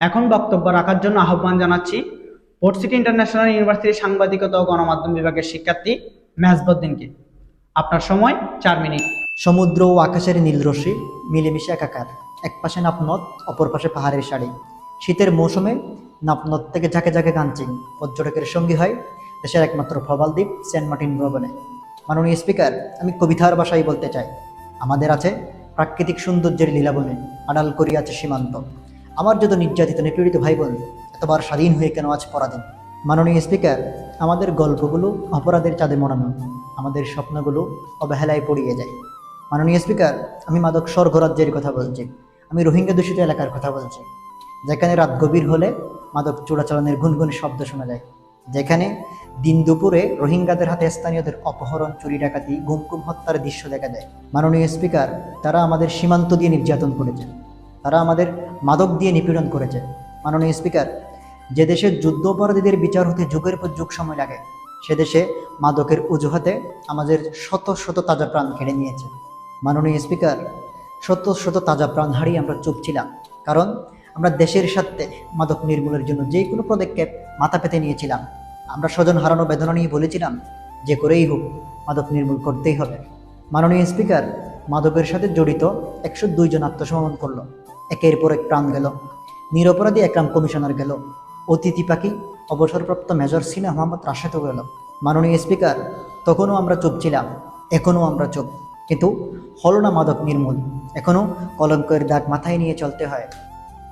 এখন বক্তব্য রাখার জন্য আহ্বান জানাচ্ছি পোর্ট সিটি ইন্টারন্যাশনাল ইউনিভার্সিটির সাংবাদিকতা ও গণমাধ্যম বিভাগের শিক্ষার্থী মেজবদ্দিনকে। আপনার সময়, চার মিনিট। সমুদ্র ও আকাশের নীল রশ্মি মিলেমিশে একাকার। এক পাশে নাপনদ অপর পাশে পাহাড়ের শাড়ি শীতের মৌসুমে নাপনদ থেকে ঝাঁকে ঝাঁকে গানচিং পর্যটকের সঙ্গী হয় দেশের একমাত্র প্রবাল দ্বীপ সেন্ট মার্টিন ভবনে। মাননীয় স্পিকার, আমি কবিতার ভাষায় বলতে চাই। আমাদের আছে প্রাকৃতিক সৌন্দর্যের লীলাবনে আড়াল করিয়াছে সীমান্ত। আমার যত নির্যাতিত, নিপীড়িত ভাই বোন এতবার স্বাধীন হয়ে কেন আজ পরাধীন? মাননীয় স্পিকার আমাদের গল্পগুলো অপরাধের চাঁদে মরানো আমাদের স্বপ্নগুলো অবহেলায় পড়িয়ে যায়। মাননীয় স্পিকার আমি মাদক স্বর্গরাজ্যের কথা বলছি, আমি রোহিঙ্গা দূষিত এলাকার কথা বলছি, যেখানে রাত গভীর হলে মাদক চোরাচালানের গুনগুন শব্দ শোনা যায়, যেখানে দিন দুপুরে রোহিঙ্গাদের হাতে স্থানীয়দের অপহরণ, চুরি, ডাকাতি, গুমকুম হত্যার দৃশ্য দেখা যায়। মাননীয় স্পিকার তারা আমাদের সীমান্ত দিয়ে নির্যাতন করেছে তারা আমাদের মাদক দিয়ে নিপীড়ন করেছে। মাননীয় স্পিকার, যে দেশে যুদ্ধ অপরাধীদের বিচার হতে যুগের পর যুগ সময় লাগে, সে দেশে মাদকের অজুহাতে আমাদের শত শত তাজা প্রাণ কেড়ে নিয়েছে। মাননীয় স্পিকার, শত শত তাজা প্রাণ হারিয়ে আমরা চুপ ছিলাম, কারণ আমরা দেশের স্বার্থে মাদক নির্মূলের জন্য যে কোনো পদক্ষেপ মাথা পেতে নিয়েছিলাম। আমরা স্বজন হারানো বেদনা নিয়ে বলেছিলাম, যে করেই হোক, মাদক নির্মূল করতেই হবে। মাননীয় স্পিকার, মাদকের সাথে জড়িত একশো দুই জন আত্মসমর্পণ করল। একের পর এক প্রাণ গেল। নিরপরাধী একরাম কমিশনার গেল। অতিথি পাখি, অবসরপ্রাপ্ত মেজর সিনা মোহাম্মদ রাশেদও গেল। মাননীয় স্পিকার, তখনও আমরা চুপ ছিলাম, এখনও আমরা চুপ। কিন্তু হল না মাদক নির্মূল, এখনও কলঙ্কের দাগ মাথায় নিয়ে চলতে হয়।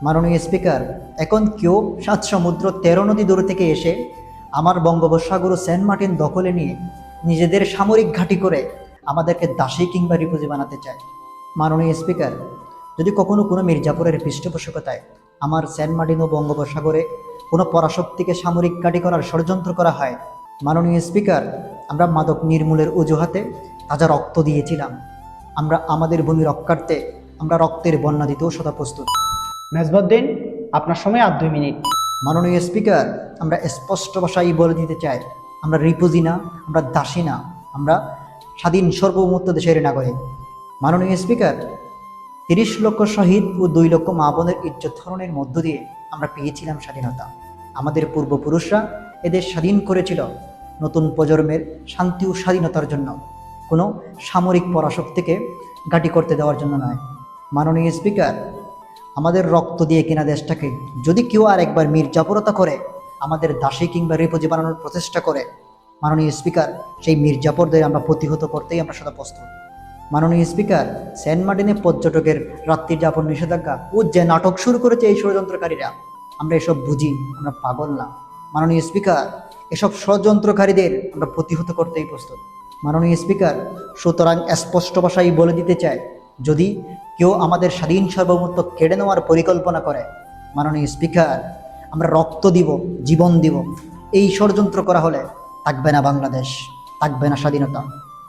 মাননীয় স্পিকার, এখন কেউ সাত সমুদ্র তেরো নদী দূর থেকে এসে আমার বঙ্গোপসাগর সেন্ট মার্টিন দখলে নিয়ে নিজেদের সামরিক ঘাঁটি করে আমাদেরকে দাসী কিংবা রিপুজি বানাতে চায়। মাননীয় স্পিকার যদি কখনো কোনো মির্জাপুরের পৃষ্ঠপোষকতায় আমার সেন্ট মার্টিন ও বঙ্গোপসাগরে কোনো পরাশক্তিকে সামরিক ঘাঁটি করার ষড়যন্ত্র করা হয় মাননীয় স্পিকার আমরা মাদক নির্মূলের অজুহাতে তাজা রক্ত দিয়েছিলাম। আমরা আমাদের ভূমি রক্ষার্থে আমরা রক্তের বন্যা দিতেও সদা প্রস্তুত। মেজবদ্দিন আপনার সময় আর দুই মিনিট। মাননীয় স্পিকার আমরা স্পষ্ট ভাষায় বলে দিতে চাই আমরা রিপুজি না আমরা দাসী না আমরা স্বাধীন সর্বভৌমত্ব দেশের নাগরিক। মাননীয় স্পিকার তিরিশ লক্ষ শহীদ ও দুই লক্ষ মা বোনের ইজ্জত মধ্য দিয়ে আমরা পেয়েছিলাম স্বাধীনতা। আমাদের পূর্বপুরুষরা এদের স্বাধীন করেছিল নতুন প্রজন্মের শান্তি ও স্বাধীনতার জন্য। কোনো সামরিক পরাশক্তিকে গাটি করতে দেওয়ার জন্য নয়। মাননীয় স্পিকার, আমাদের রক্ত দিয়ে কেনা দেশটাকে যদি কেউ আর একবার মির্জাপুরতা করে, আমাদের দাসী কিংবা রেপোজি বানানোর প্রচেষ্টা করে, মাননীয় স্পিকার, সেই মির্জাপুরদের আমরা প্রতিহত করতেই আমরা সদা প্রস্তুত। মাননীয় স্পিকার, সেন্ট মার্টিনে পর্যটকের রাত্রি যাপন নিষেধাজ্ঞা ও যে নাটক শুরু করেছে এই ষড়যন্ত্রকারীরা, আমরা এসব বুঝি, আমরা পাগল না। মাননীয় স্পিকার, এসব ষড়যন্ত্রকারীদের আমরা প্রতিহত করতেই প্রস্তুত। মাননীয় স্পিকার, সুতরাং স্পষ্ট ভাষায় বলে দিতে চায় যদি কেউ আমাদের স্বাধীন সার্বভৌমত্ব কেড়ে নেওয়ার পরিকল্পনা করে, মাননীয় স্পিকার, আমরা রক্ত দিব, জীবন দিব। এই ষড়যন্ত্র করা হলে থাকবে না বাংলাদেশ, থাকবে না স্বাধীনতা।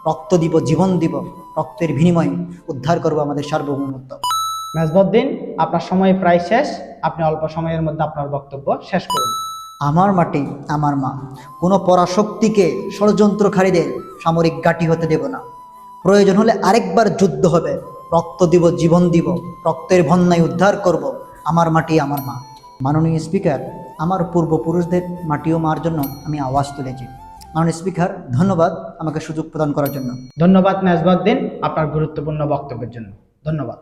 রক্ত দিব জীবন দিব রক্তের বিনিময়ে উদ্ধার করব আমাদের সার্বভৌমত্ব। মেজবদ্দিন আপনার সময় প্রায় শেষ। আপনি অল্প সময়ের মধ্যে আপনার বক্তব্য শেষ করুন। আমার মাটি আমার মা। কোনো পরাশক্তিকে ষড়যন্ত্রকারীদের সামরিক গাটি হতে দেব না। প্রয়োজন হলে আরেকবার যুদ্ধ হবে। রক্ত দিব জীবন দিব রক্তের বন্যায় উদ্ধার করব আমার মাটি আমার মা। মাননীয় স্পিকার আমার পূর্বপুরুষদের মাটি ও মার জন্য আমি আওয়াজ তুলেছি। মাননীয় স্পিকার, ধন্যবাদ আমাকে সুযোগ প্রদান করার জন্য। ধন্যবাদ মেজবদ্দিন আপনার গুরুত্বপূর্ণ বক্তব্যের জন্য। ধন্যবাদ।